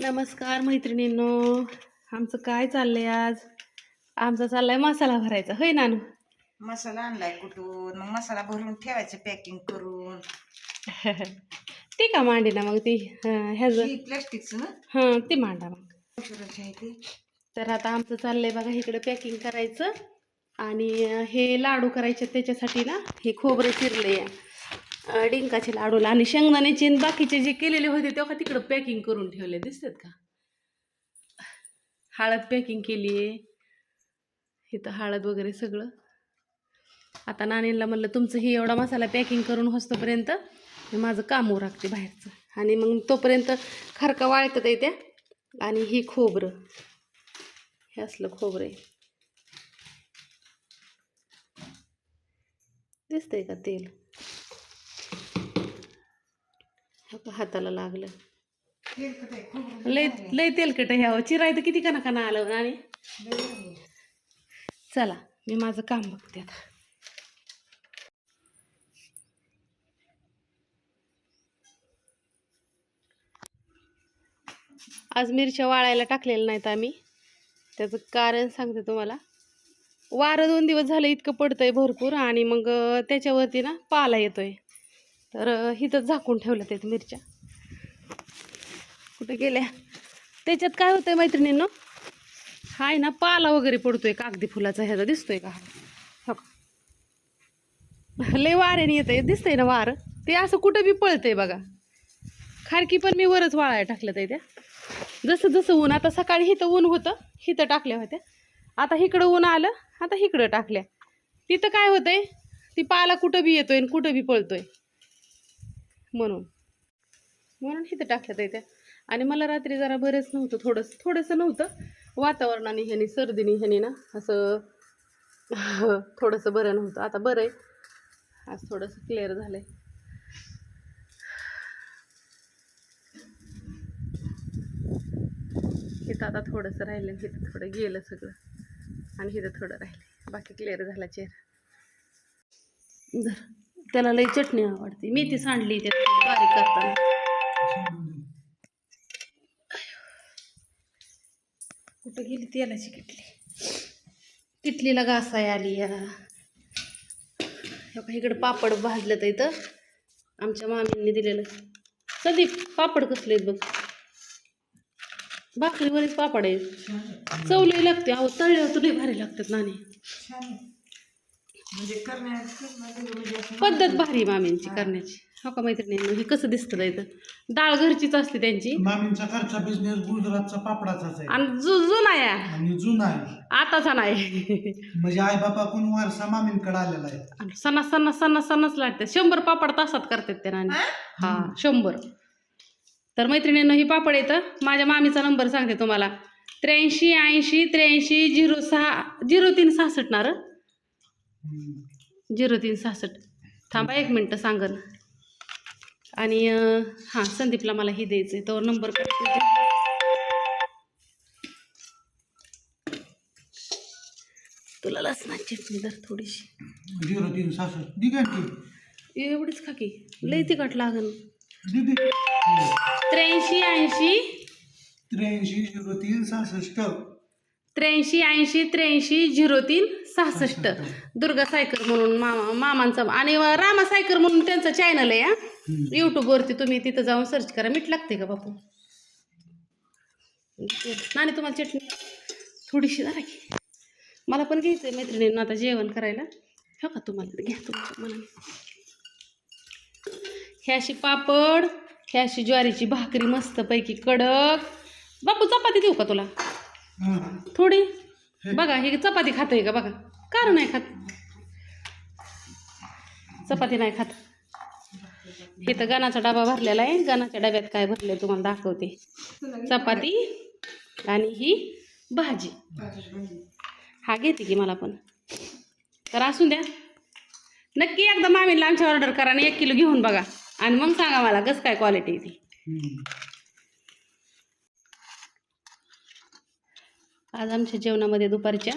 नमस्कार मैत्रिणींनो. आमचं काय चाललंय आज? आमचा चाललाय मसाला भरायचा. होय नानू? मसाला आणलाय कुठून? मग मसाला भरून ठेवायचं पॅकिंग करून. ती का मांडी ना मग ती? हं, ह्याचं. ही प्लॅस्टिकचं ना? हां ती मांडा मग. औषधाची आहे ती. तर आता आमचं चाललंय बघा इकडे पॅकिंग करायचं. आणि अं, हे लाडू करायचे त्याच्यासाठी ना हे खोबरं चिरले डिंकाचे लाडू आणि शेंगदाण्याचे बाकीचे जे केलेले होते तेव्हा तिकडं पॅकिंग करून ठेवले. दिसतात का? हळद पॅकिंग केली आहे इथं हळद वगैरे सगळं. आता नानीला म्हणलं तुमचं ही एवढा मसाला पॅकिंग करून होस्तोपर्यंत माझं काम राखते बाहेरचं. आणि मग तोपर्यंत खरका वाळतात येत्या आणि ही खोबरं. हे असलं खोबरं आहे. दिसतंय का तेल? हो हाताला लागलं. लय लय तेलकट आहे चिरायचं किती कना कना आलं आणि? चला मी माझं काम बघते आता. आज मिरच्या वाळायला टाकलेल्या नाहीत आम्ही. त्याचं कारण सांगते तुम्हाला. वारं दोन दिवस झालं इतकं पडतंय भरपूर आणि मग त्याच्यावरती ना पाला येतोय. तर अं, झाकून ठेवलं त्यात मिरच्या. कुठे गेल्या? त्याच्यात काय होतंय मैत्रिणींनो? हाय ना पाला वगैरे पडतोय कागदी फुलाचा ह्याचा दिसतोय का? हो लय वाऱ्याने येतंय दिसतंय ना वारं. ते असं कुठं बी पळतंय बघा. खारकी पण मी वरच वाळायला टाकलं आहे त्या. जसं जसं ऊन आता सकाळी हिथं ऊन होतं हिथं टाकल्या होत्या. आता इकडं ऊन आलं आता इकडं टाकल्या. तिथं काय होतंय? ती पाला कुठं बी येतोय आणि कुठं बी पळतोय. म्हणून. म्हणून इथं टाकल्या त्या आणि मला रात्री जरा बरंच नव्हतं थोडंसं थोडंसं नव्हतं. वातावरणाने ह्यानी सर्दीने ह्यानी ना असं थोडंसं बरं नव्हतं. आता बरं आहे. आज थोडंसं क्लिअर झालं आहे इथं आता थोडंसं राहिलं इथं थोडं गेलं सगळं. आणि इथं थोडं राहिलं बाकी क्लिअर झाला चेहरा. त्याला लई चटणी आवडते. मेथी सांडली त्यात बारीक करताना. कुठं गेली तेलाची किटली? किटलीला घासाय आली या. हे इकडं पापड भाजलं तर इथं. आमच्या मामींनी दिलेलं. संदीप पापड कसले आहेत बघ? भाकरीवरच पापड आहेत. चवले लागते. अहो तळल्यावर तुला भारी लागतात नाणे. म्हणजे म्हणजे असं पद्धत भारी मामींची करण्याची. हो का मैत्रिणी हे कसं दिसतं इथं डाळ घरचीच असते त्यांची. मामींचा घरचा बिझनेस गुजरातचा पापडाचाच आहे. आणि जु जुना या आणि जुना आहे. आताचा नाही. म्हणजे आई बापाकडून वारसा मामींकडे आलेला आहे. आणि सणा सणा सणा सणच लागते. शंभर पापड तासात करतात त्या नाणी हा? शंभर. तर मैत्रिणींनो ही पापड येतं. माझ्या मामीचा नंबर सांगते तुम्हाला. त्र्याऐंशी ऐंशी त्र्याऐंशी झिरो सहा झिरो तीन सहासष्ट ना रं? हम्म. झिरो तीन सहासष्ट. थांबा एक मिनटं सांगन आणि हां संदीपला मला ही द्यायचं आहे तो नंबर तुला लसणाची चटणी तर थोडीशी. झिरो तीन सहासष्ट. एवढीच खा की. लई तिखट लागन. त्र्याऐंशी ऐंशी. त्र्याऐंशी झिरो तीन सहासष्ट. त्र्याऐंशी ऐंशी त्र्याऐंशी झिरो तीन सहासष्ट. दुर्गा सायकर म्हणून मामा मामांचा आणि रामा सायकर म्हणून त्यांचा चॅनल आहे हा? हम्म. यूट्यूबवरती तुम्ही तिथं जाऊन सर्च करा. मीठ लागते का बापू? नाही तुम्हाला चटणी? थोडीशी जरा की मला पण घ्यायचं आहे मैत्रिणींना आता जेवण करायला. हो का तुम्हाला? घ्या तुमच्या मनाने. हे अशी पापड हे अशी ज्वारीची भाकरी मस्तपैकी कडक. बापू चपाती देऊ का तुला. थोडी? बघा हे चपाती खातोय का? बघा. कारण नाही खात. चपाती नाही खात. इथं गणाचा डबा भरलेला आहे. गणाच्या डब्यात काय भरले तुम्हाला दाखवते. चपाती आणि ही भाजी. हा घेते की मला पण. तर असू द्या. नक्की एकदा मामीला आमची ऑर्डर करा आणि एक किलो घेऊन बघा. आणि मग सांगा मला कसं काय क्वालिटी ती. आज आमच्या जेवणामध्ये दुपारच्या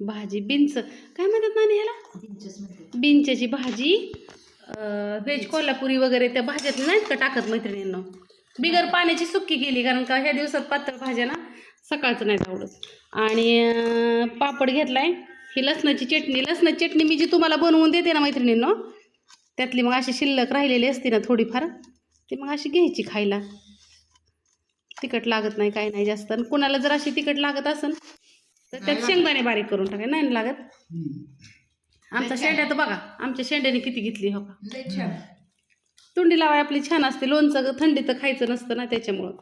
भाजी बिंच. काय म्हणतात नानी ह्याला? बिंच्याची भाजी. व्हेज कोल्हापुरी वगैरे त्या भाज्यात नाहीत का टाकत मैत्रिणींना? बिगर पाण्याची सुक्की केली कारण का ह्या दिवसात पातळ भाज्या ना सकाळचं नाही आवडत. आणि पापड घेतलाय. ही लसणाची चटणी लसणाची चटणी मी जी तुम्हाला बनवून देते ना मैत्रिणींनो त्यातली मग अशी शिल्लक राहिलेली असते ना थोडीफार ती मग अशी घ्यायची खायला. तिखट लागत नाही काही नाही जास्त. आणि कुणाला जर अशी तिखट लागत असेल तर त्यात शेंगदाणे बारीक करून टाका नाही ना लागत? आमचा शेंड्या तर बघा आमच्या शेंड्याने किती घेतली हो का? तोंडी लावाय आपली छान असते. लोणचं थंडी तर खायचं नसतं ना त्याच्यामुळं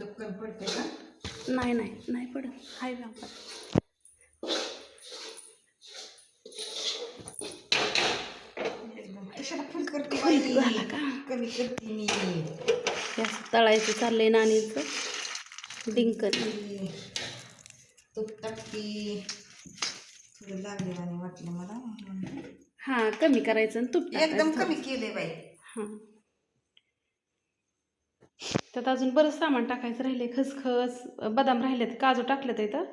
दुकान पडते का नाही नाही नाही पडत. हाय व्यापार? झाला का? कमी करते मी. हे असं तळायचं चाललंय नाणीचं. डिंकन. तूप टाकते थोडं लागले आणि वाटलं मला हां कमी करायचं आणि तूप एकदम. कमी केले बाई. हां. त्यात अजून बरंच सामान टाकायचं राहिले खसखस बदाम राहिलेत काजू टाकलेत इथं.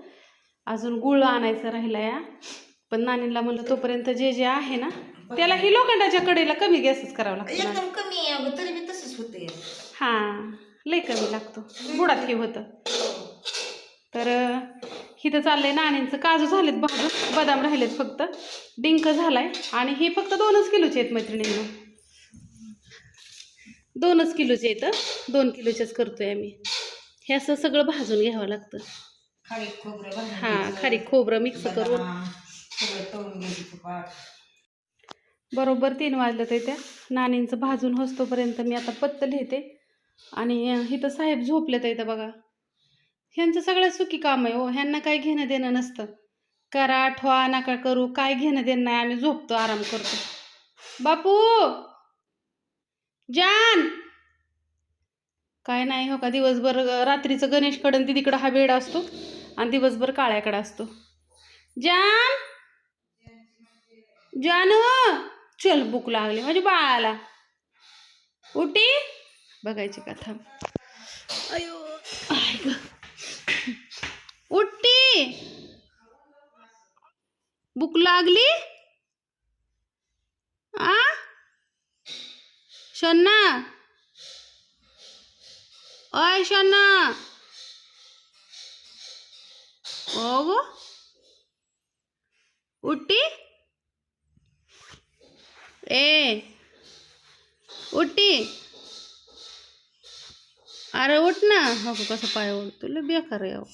अजून गुळ आणायचं राहिला या पण नानीला म्हणलं तोपर्यंत जे जे आहे ना त्याला ही लोखंडाच्या कडेला कमी गॅसच करावं लागतं. एकदम कमी आहे अगं तरी बी तसंच होते हां लय कमी लागतो. बुडात हे होतं. तर इथं चाललंय नाण्यांचं. काजू झालेत भाजून बदाम राहिलेत फक्त. डिंक झालाय. आणि हे फक्त दोनच किलोचे आहेत मैत्रिणींना. दोनच किलोचे आहेत दोन किलोचेच करतोय आम्ही. हे असं सगळं भाजून घ्यावं लागतं. खारी खोबरं भाजून हां घ्यायचं. खारी खोबरं मिक्स करून. बरोबर तीन वाजलं ते त्या. नाणींचं भाजून होस्तोपर्यंत मी आता पत्त लिहिते. आणि इथं साहेब झोपलेत इथं बघा. ह्यांचं सगळं सुखी काम आहे हो. ह्यांना काही घेणं देणं नसतं. करा ठवा नका करू. काय घेणं देणं नाही. आम्ही झोपतो आराम करतो. बापू! जान! काय नाही हो का दिवसभर रात्रीचं गणेशकडं तिकडं हा बेड असतो आणि दिवसभर काळ्याकडं असतो. जान! जान हो! चल भूक लागली म्हणजे बाळाला. उठी. बघायची कथा अयो. ग. उठी. भूक लागली? आ? शन्ना. अय शन्ना. ओ उट्टी. ए. उठी अरे उठ ना. हो कसं पाय ओढतो बेकार आहे अहो.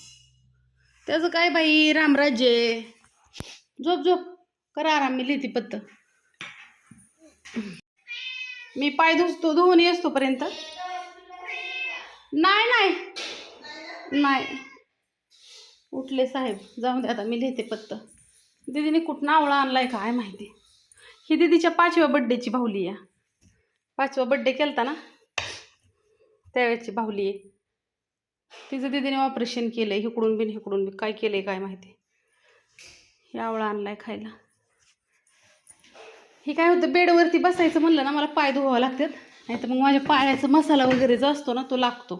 त्याचं काय बाई रामराज्य आहे. झोप झोप. करा आराम मी लिहिते पत्त. मी पाय धुसतो धुवून येस तोपर्यंत. नाही नाही. नाही. उठले साहेब जाऊन दे आता मी लिहिते पत्त दीदीने कुठं आवळा आणलाय काय माहिती? ही दीदीच्या पाचव्या बड्डेची भाऊली आहे. पाचवा बड्डे केलता ना? त्यावेळेची भाऊली आहे. तिचं दिदीने ऑपरेशन केलं आहे इकडून बिन इकडून बी काय केलं आहे काय माहिती? हे आवळा आणलाय खायला. हे काय होतं बेडवरती बसायचं म्हणलं ना मला पाय धुवावं लागतात. नाही तर मग माझ्या पायाचा मसाला वगैरे जो असतो ना तो लागतो.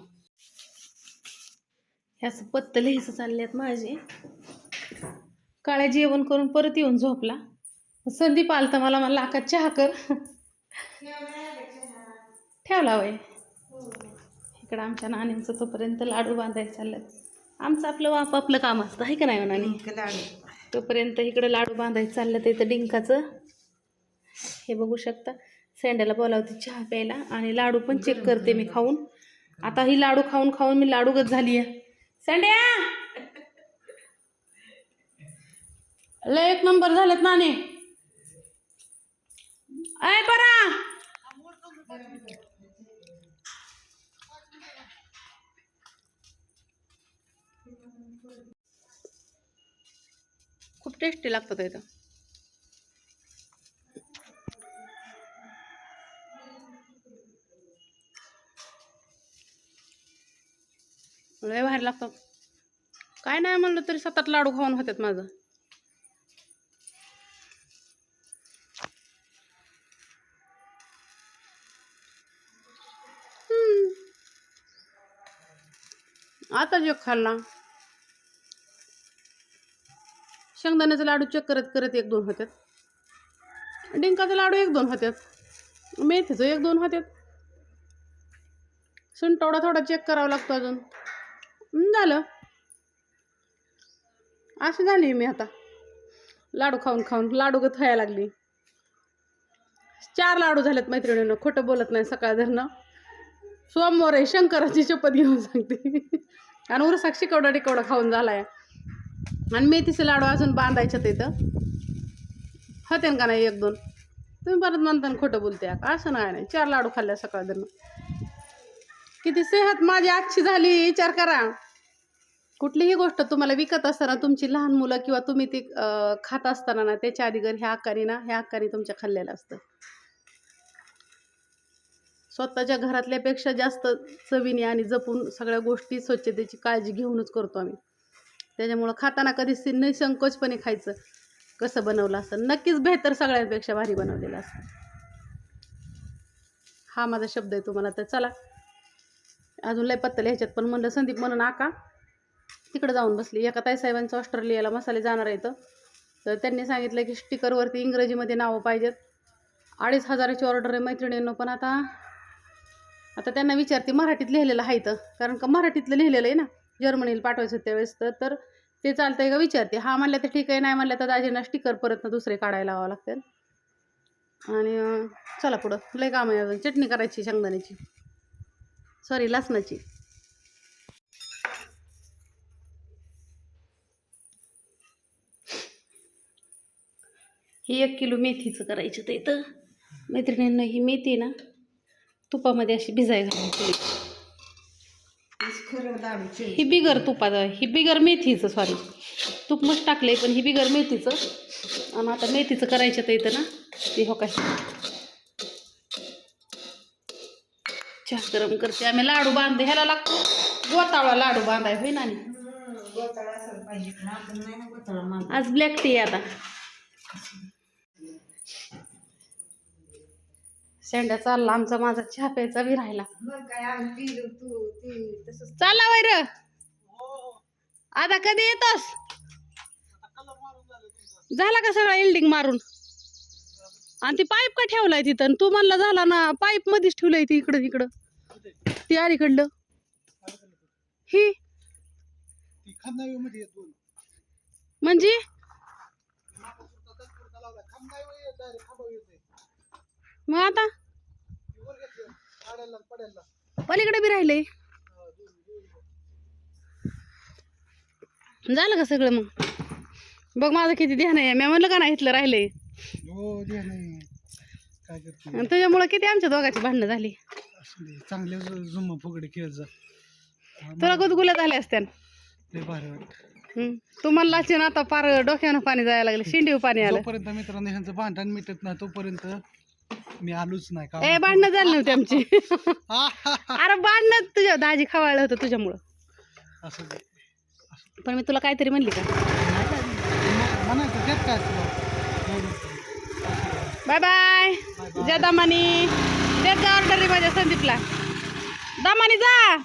हे असं पत्त लिहायचं चालल्यात माझे. काळ्या जेवण करून परत येऊन झोपला. संदीप आलता मला मला लाका चहा कर. ठेवला वय. इकडं आमच्या नाण्यांचं तोपर्यंत लाडू बांधायला चालल्यात. आमचं आपलं वाप आपलं काम असतं आहे का नाही हो नानी? डिंक लाडू. तोपर्यंत इकडं लाडू बांधायचं चाललं तर इथं डिंकाचं. हे बघू शकता. सेंड्याला बोलावते चहा प्यायला आणि लाडू पण चेक करते मी खाऊन. आता ही लाडू खाऊन खाऊन मी लाडूगत झाली आहे सेंड्या! लय एक नंबर झालेत नाणे. अय बरा खूप टेस्टी लागतं ते इथं. लय बाहेर लागतं. काय नाही म्हणलं तरी सतत लाडू खाऊन होतात माझं. आता जग खाल्ला. शेंगदाण्याचे लाडू चेक करत करत एक दोन होत्यात. डिंकाचे लाडू एक दोन होत्यात. मेथीचं एक दोन होत्यात. सुंटवडा थोडा चेक करावा लागतो अजून. झालं. अशी झाली मी आता. लाडू खाऊन खाऊन लाडू गत खायला लागली. चार लाडू झालेत मैत्रिणीनं खोटं बोलत नाही सकाळ धरणं सोमवार आहे शंकराची शपथ घेऊन सांगते. आणि उरसाक शिकवडा टिकवडा खाऊन झालाय. आणि मेथीचे लाडू अजून बांधायचे तिथं होते का नाही एक दोन? तुम्ही परत म्हणता खोटं बोलते. का असं नाही नाही. चार लाडू खाल्ल्या सकाळ धरणं किती सेहत माझी आजची झाली विचार करा. कुठलीही गोष्ट तुम्हाला विकत असताना तुमची लहान मुलं किंवा तुम्ही ती खात असताना ना त्याच्या आधी घर ह्या आकारी ना ह्या आकारी तुमच्या खाल्लेलं असतं. स्वतःच्या घरातल्यापेक्षा जास्त चवीने आणि जपून सगळ्या गोष्टी स्वच्छतेची काळजी घेऊनच करतो आम्ही. त्याच्यामुळं खाताना कधी निसंकोचपणे खायचं कसं बनवलं असतं. नक्कीच बेहतर सगळ्यांपेक्षा भारी बनवलेलं असतं. हा माझा शब्द आहे तुम्हाला तर चला. अजून लय पत्ता ह्याच्यात पण म्हणलं संदीप म्हणून आका तिकडं जाऊन बसली. एका ताईसाहेबांचं ऑस्ट्रेलियाला मसाले जाणार आहे तर त्यांनी सांगितलं की स्टिकरवरती इंग्रजीमध्ये नावं पाहिजेत. अडीच हजाराची ऑर्डर आहे मैत्रिणींनो पण आता आता त्यांना विचारते मराठीत लिहिलेलं आहे तर कारण का मराठीतलं लिहिलेलं आहे ना जर्मनीला पाठवायचं त्यावेळेस तर तर ते चालतंय का विचारते. हा म्हणलं तर ठीक आहे नाही म्हणलं तर दाजींना स्टिकर परत ना दुसरे काढायला लावावं लागतील आणि चला पुढं. लय काम आहे अजून. चटणी करायची शेंगदाण्याची. सॉरी लसणाची. ही एक किलो मेथीचं करायचं ते तर मैत्रिणींना ही मेथी ना तुपामध्ये अशी भिजाय घालायची. ही बिगर तुपाचं ही बिगर मेथीचं सॉरी तूप मस्त टाकलंय पण ही बिगर मेथीचं. आणि आता मेथीचं करायचं तर इथं ना ती हो काय चहा गरम करते. आम्ही लाडू बांधते. ह्याला लागतो गोताळा लाडू बांधाय. होय ना आज ब्लॅक टी आहे आता. शेंड्या चालला आमचा माझा चहा प्यायचा बी राहिला. चालला वैर. आता कधी येतोस? झाला का सगळा इल्डिंग मारून? आणि ती पाईप का ठेवलाय तिथं? आणि तू म्हणला झाला ना पाईप मध्येच ठेवलंय ती इकडं तिकडं. ती अलीकडलं ही. म्हणजे? मग आता? पलीकडे बी राहिले. झालं का सगळं मग? बघ माझं किती ध्यान आहे. मी म्हणलं का नाही इथलं राहिलंय? हो त्याच्यामुळं किती आमच्या दोघांची भांडणं झाली. चांगले जुम्मा फुगडे तुला गुदगुल्या झाल्या असत्या लय भारी वाटत. हम्म. तू म्हणला ना आता पार डोक्यानं पाणी जायला लागलं शिंडीव पाणी आलं. जोपर्यंत मित्रांनो ह्यांचं भांडण मिटत नाही तोपर्यंत मी आलोच नाही का ए भांडणं झाली नव्हती आमची. अरे भांडणं तुझ्या दाजी खवाळलं होतं तुझ्यामुळं. असं. पण मी तुला काहीतरी म्हणली का? म- म्हणायचं त्यात काय असतं बाय बाय. जय त्याचा देत ऑर्डर माझ्या संदीपला. दामानी जा.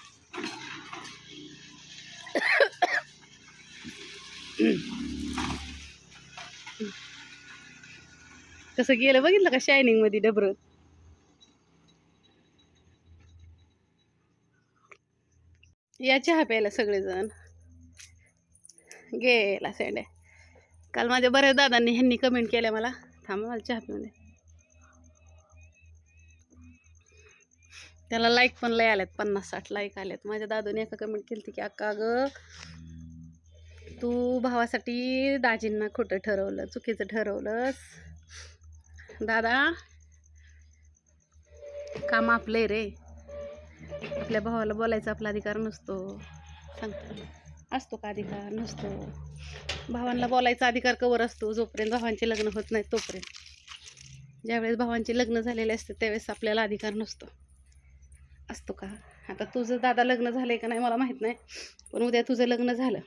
कसं गेलं बघितलं का शायनिंगमध्ये डबर या चहा प्यायला सगळेजण. गेला सेंड्या काल माझ्या बऱ्याच दादांनी ह्यांनी कमेंट केल्या मला. थांबा मला चहा पिऊन दे. त्याला लाईक पण लय आल्यात पन्नास साठ लाईक आल्यात. माझ्या दादूने एका कमेंट केली की अक्का ग तू भावासाठी दाजींना खोटं ठरवलं चुकीचं ठरवलंस. दादा काम आपलं रे. आपल्या भावाला बोलायचा आपला अधिकार नसतो. सांगतो. असतो का अधिकार? नसतो. भावांना बोलायचा अधिकार कवर असतो. जोपर्यंत भावांचे लग्न होत नाही तोपर्यंत. ज्यावेळेस भावांचे लग्न झालेले असते त्यावेळेस आपल्याला अधिकार नसतो. असतो का? आता तुझं दादा लग्न झालं आहे का नाही मला माहीत नाही पण उद्या तुझं लग्न झालं.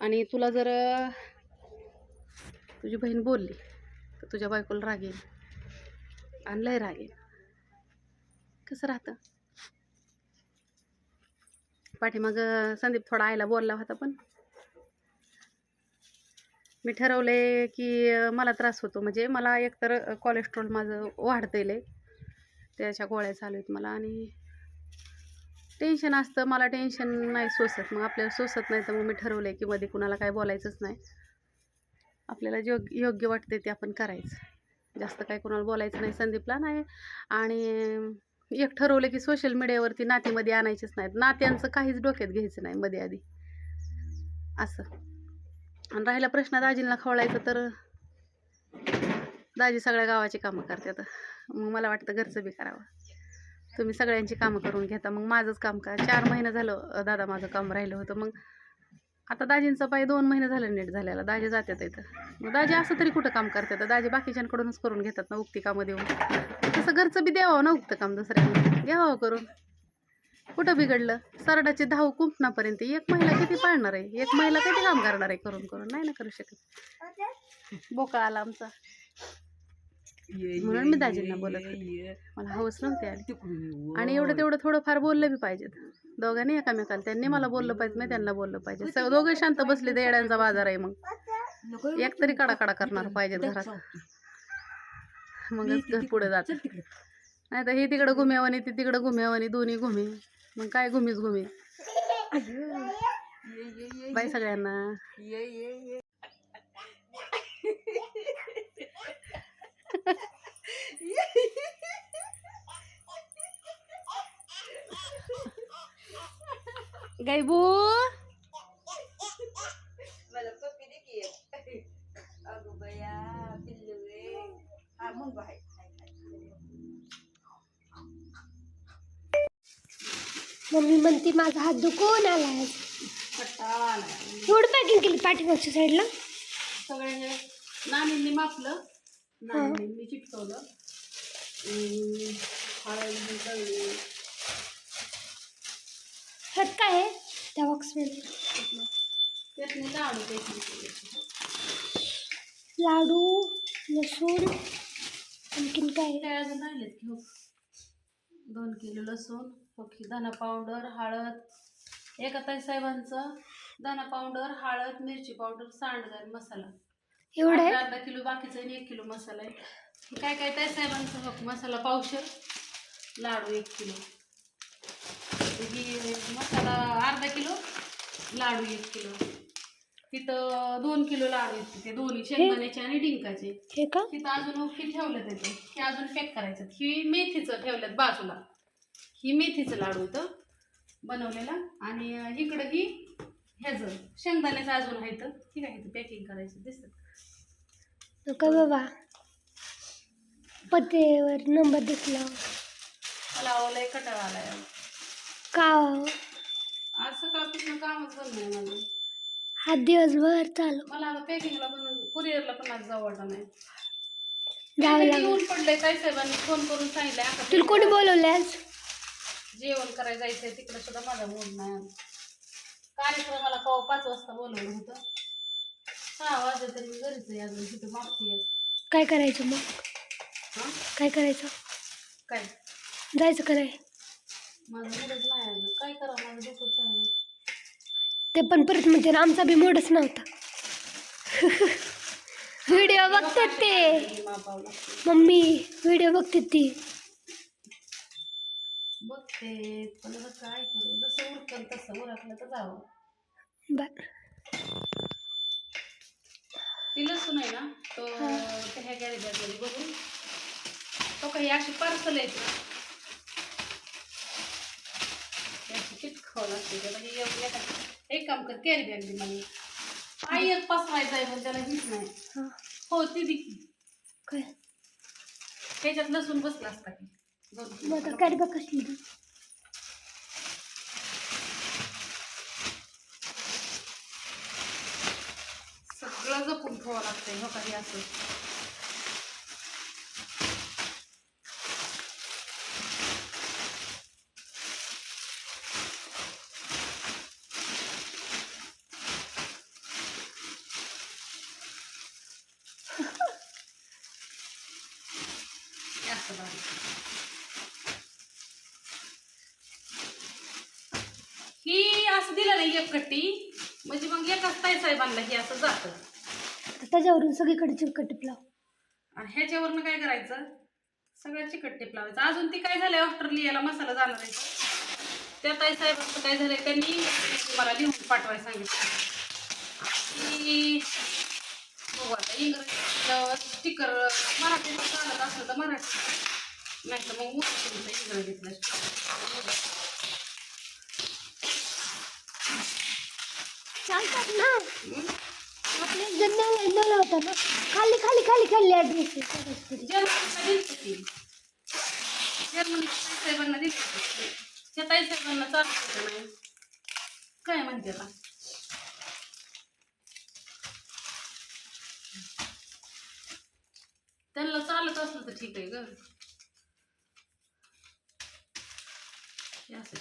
आणि तुला जर तुझी बहीण बोलली तर तुझ्या बायकोला राग येईल. आणि लय राग येईल. कसं राहतं? पाठीमाग संदीप थोडा आईला बोलला होता पण. मी ठरवले की मला त्रास होतो. म्हणजे मला एकतर कोलेस्ट्रॉल माझं वाढतं लय. त्याच्या गोळ्या चालू आहेत मला आणि टेन्शन असतं. मला टेन्शन नाही सोसत. मग आपल्याला सोसत नाही तर मग मी ठरवलं आहे की मध्ये कुणाला काय बोलायचंच नाही. आपल्याला योग्य योग्य वाटते ते आपण करायचं. जास्त काय कुणाला बोलायचं नाही संदीपला नाही. आणि एक ठरवलं की सोशल मीडियावरती नातीमध्ये आणायचेच नाहीत. नात्यांचं काहीच डोक्यात घ्यायचं नाही मध्ये आधी. असं. आणि राहिला प्रश्न दाजींना खवळायचं तर दाजी सगळ्या गावाची कामं करतात. मग मला वाटतं घरचं बी करावं. तुम्ही सगळ्यांची कामं करून घेता. मग माझंच काम का चार महिने झालं दादा माझं काम राहिलं होतं. मग आता दाजींचा पाय दोन महिने झालं नीट झालेला. दाजी जातात इथं. मग दाजी असं तरी कुठं काम करतात? दाजी बाकीच्यांकडूनच करून घेतात ना उक्ती कामं देऊन. तसं घरचं बी द्यावं ना उक्तं काम दुसऱ्यांना. घ्यावं करून. कुठं बिघडलं? सरडाचे धाव कुंपणापर्यंत. एक महिला किती पाळणार आहे? एक महिला किती काम करणार आहे? करून करून. नाही ना करू शकत. बोका आला आमचा. म्हणून मी दाजींना बोलत होते. मला हवस नव्हती आली आणि एवढं तेवढं थोडंफार बोललं बी पाहिजेत. दोघांनी एकामेकाला त्यांनी मला बोललं पाहिजे मी त्यांना बोललं पाहिजे स- दोघे शांत बसले तर येड्यांचा बाजार आहे मग. एक तरी कडा कडा करणार पाहिजेत घरात. मगच घर पुढे जात. नाही तर हे तिकडं घुम्यावानी ती तिकडं घुम्यावानी दोन्ही घुमे. मग काय घुमीच घुमी. बाय सगळ्यांना. गायबू मला पप्पी दे की एक. अगं बया पिल्लू रे. हा मग बाय मम्मी म्हणते माझा हात दुखून आला आज. एवढं पॅकिंग केली पाठीमागच्या साईडला सगळ्यांनी नानींनी मापलं नानींनी चिटकवलं अं, हळद ही दळली. ह्यात काय आहे? त्या बॉक्समध्ये त्यातनी लाडू केले. लाडू लसूण आणखीन काय? काय अजून राहिलेत घेऊ दोन किलो लसूण ओके धना पावडर हळद. एका ताई साहेबांचं. धना पावडर हळद मिरची पावडर सांडगर मसाला. एवढं आहे? अर्धा किलो बाकीचं आणि एक किलो मसाला आहे. हे काय काय ताई साहेबांचं बघ मसाला पावशर लाडू एक किलो. ही मसाला अर्धा किलो लाडू एक किलो. तिथं दोन किलो लाडू आहेत ते दोन्ही शेंगदाण्याचे आणि डिंकाचे. हे का? तिथं अजून उखी ठेवलं त्याचे हे अजून पॅक करायचं ही मेथीचं ठेवल्यात बाजूला. ही मेथीचं लाडू इथं बनवलेला. आणि इकडं ही ह्याचं शेंगदाण्याचं अजून आहे इथं. ठीक आहे इथं पॅकिंग करायचं दिसतं. नका बाबा. पत्तेवर नंबर दिसला. मला लय कटाळा आलाय. का आज सकाळपासून कामच बंद नाही माझं. हा दिवसभर चालू. मला आता पॅकिंगला पण कुरिअरला पण आज वाटत नाही. जावं काहीतरी लागेल. येऊन पडलंय काय साहेबांनी फोन करून सांगितलंय आता तुला कोणी बोलवलं आज? जेवण करायला जायचंय तिकडे सुद्धा माझा मूड नाही. आज. कार्यक्रमाला कवा पाच वाजता बोलवलं होतं. सहा वाजता तरी मी घरीच आहे अजून तिथं मागती काय करायचं मग? हां? काय करायचं? काय? जायचं कराय माझं मूडच नाही अजून. काय करा माझं डोकं चाललं ते पण परत म्हणते ना, आमचा बी मूडच नव्हता. व्हिडिओ बघतात ते. मापावं लागतं मम्मी व्हिडिओ बघतात ती. बघते पण आता काय करू? जसं उरकल तसं उरकलं तर जावं. बर. ती लसूण आहे ना तो ह्या गॅरेज बॅगमध्ये बघून. तो काही अशी पार्सल आहेत ना ते अशी चिटकावं लागते त्याला हे एक- काम कर कॅरी बॅग दे मला. आई एक पसरायचं आहे पण त्याला हीच नाही. हां. ती. काय? त्याच्यात लसूण बसला असता की. दोन- मग आता काय लागतंय हो काही असं ही असं दिलं नाही एक कट्टी. म्हणजे मग एकाच ताई साहेबांना हे असं जातं. त्याच्यावरून सगळीकडे चिकट टिपला आणि ह्याच्यावरनं काय करायचं? सगळं चिकट टेप लावायचं. अजून ती काय झालंय? ऑस्ट्रेलियाला मसाला जाणार आहे. त्या ताई साहेबांचं काय झालंय? त्यांनी मला लिहून पाठवायला सांगितलं. की बघू आता स्टिकर मराठीत चालत असलं तर मराठी. नाही तर मग उर्दूचं इंग्रजीतलं चालतात ना. नेला होता ना खाली खाली खाली खाली ऍड्रेस जर्मनीला दिलं की जर्मनी त्या ताई साहेबांना चालत नाही काय म्हणते आता त्यांना चालत असलं तर ठीक आहे ग. असं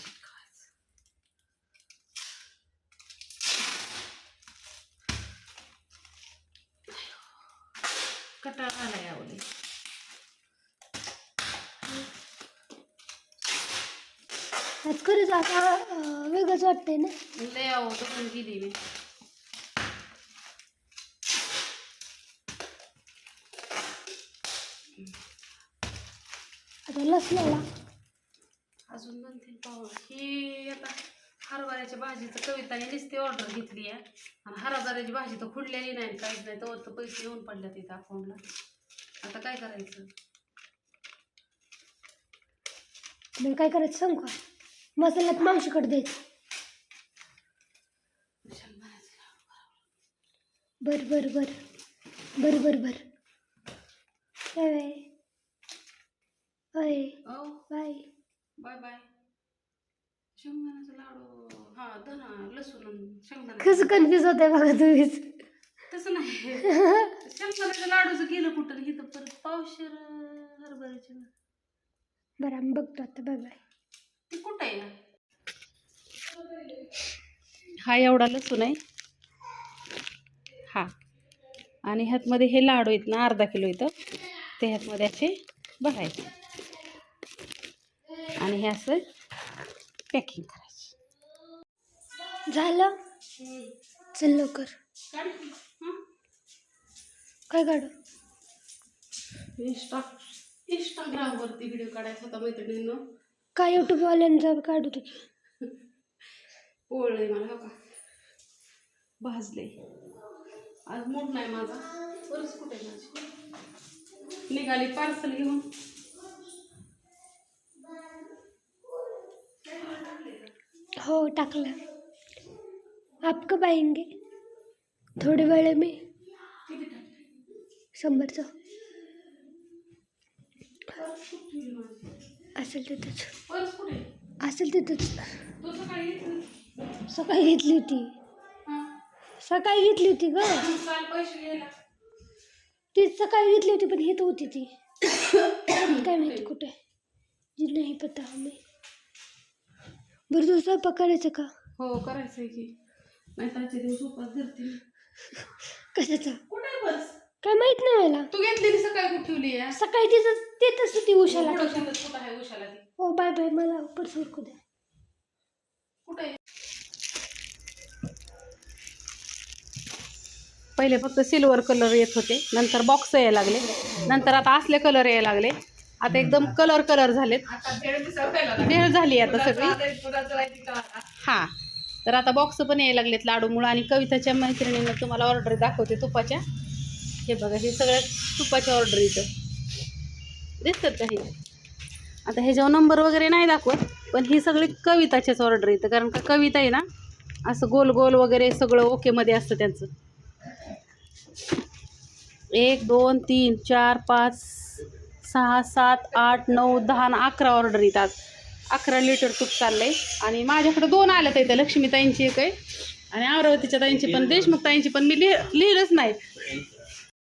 कटाळा आला यावले आज खरंच आता वेगळंच वाटतंय ना? लय आहो दुकान गेली मी. आता लसणाला. अजून दोन तीन पाव ही आता हरभऱ्याच्या भाजीचं कविताने नुसती ऑर्डर घेतली आहे. आणि हरभऱ्याची भाजी तर खुडलेली नाही काहीच नाही. तर पैसे येऊन पडले तिथं अकाउंटला आता काय करायचं? मग काय करायचं सांग का? मसाल्यात मावशीकडे द्यायचं? बर बर बर. बर बर बर. Bye bye. Bye. Bye bye. शेंगदाण्याचा लाडू हा धना लसूण आणि शेंगदाणा. कसं कन्फ्युज होतंय बघा तुम्हीच. तसं नाही. शेंगदाण्याच्या लाडूचं गेलं कुठं? इथं परत पावशेर हरभऱ्याचे बरं आम्ही बघतो आता बाय बाय ती कुठं आहे? हा एवढा लसूण आहे. हा. आणि ह्यातमध्ये हे लाडू आहेत ना अर्धा किलो इथं. ते ह्यातमध्ये असे भरायचे. आणि हे असं पॅकिंग करायचं. झालं? चल लवकर. काय काढू इंस्टा इंस्टाग्रामवरती व्हिडिओ काढायचा होता मैत्रिणींनो. काय यूट्यूबवाल्यांचं काढू तू? पोळले मला हो का? भाजले आज मूड नाही माझा. बरंच कुठे माझी निघाली पार्सल घेऊन. हो टाकला. आप कब आएंगे? थोडे वेळे मी। शंभरचं असेल तिथंच असेल तिथंच सकाळी घेतली होती। सकाळी घेतली होती ग? ती सकाळी घेतली होती पण येत होती ती. काय माहिती कुठे जी नाही पता हमें. बरं तू स्वयंपाक करायचं का? हो करायचं आहे की. नाही तर दिवस उपास धरते कशाचा? कुठे आहे पर्स काय माहीत नाही मला. तू घेतलेली सकाळी कुठे ठेवली आहे. सकाळी उशाला. पुढं शिंदत कुठं आहे उशाला ती. हो बाय बाय मला परत उरकू द्या. कुठे आहे? पहिले फक्त सिल्वर कलर येत होते. नंतर बॉक्स यायला लागले. नंतर आता असले कलर यायला लागले. आता एकदम कलर कलर झालेत. भेळ झाली आता सगळी. हा. तर आता बॉक्स पण यायला लागलेत लाडूमुळं आणि कविताच्या मैत्रिणींना तुम्हाला ऑर्डर दाखवते तुपाच्या. हे बघा हे सगळ्या तुपाच्या ऑर्डर इथं. दिसतात का हे? आता ह्याच्यावर नंबर वगैरे नाही दाखवत पण ही सगळी कविताच्याच ऑर्डर येतं कारण का कविता आहे ना असं गोल गोल वगैरे सगळं ओकेमध्ये असतं त्यांचं. एक दोन तीन चार पाच सहा सात आठ नऊ दहा ना अकरा ऑर्डर येतात. अकरा लिटर तूप आहे आणि माझ्याकडे दोन आल्या तर लक्ष्मीताईंची एक आहे आणि अमरावतीच्या ताईंची पण देशमुख ताईंची पण मी लिह लिहिलंच नाही.